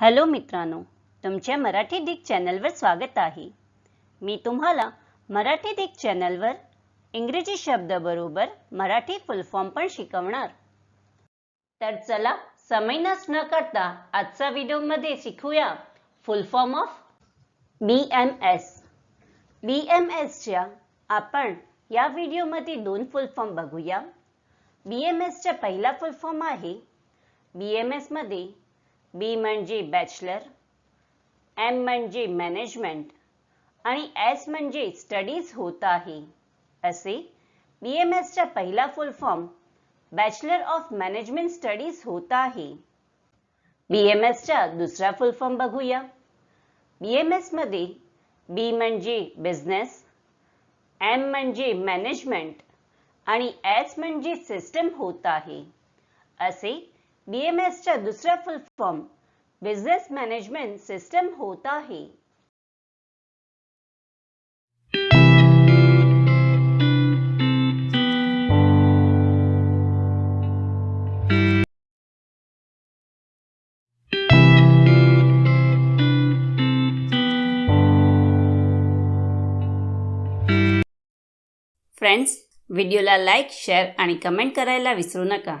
Hello मित्रांनो तुमच्या Marathi Dick चॅनलवर स्वागत आहे. मी तुम्हाला मराठी डिक चॅनलवर इंग्रजी शब्दाबरोबर मराठी फुल फॉर्म पण शिकवणार. तर चला समय नस न करता आजचा व्हिडिओमध्ये शिकूया full form of B M S B M एसच्या आपण या व्हिडिओमध्ये दोन फुल फॉर्म बघूया. बी एम एसचा पहिला फुल फॉर्म आहे. बी एम एसमध्ये बी म्हणजे बॅचलर एम म्हणजे मॅनेजमेंट आणि एस म्हणजे स्टडीज होत आहे. असे बी एम एसचा पहिला full form bachelor of management studies होत आहे. बी एम एसचा दुसरा फुल फॉर्म बघूया. बी एम एसमध्ये बी म्हणजे बिझनेस एम म्हणजे मॅनेजमेंट आणि एस म्हणजे सिस्टम होत आहे. असे बीएमएसच्या दुसऱ्या full form business management system होत आहे. फ्रेंड्स व्हिडिओला लाईक शेअर आणि कमेंट करायला विसरू नका.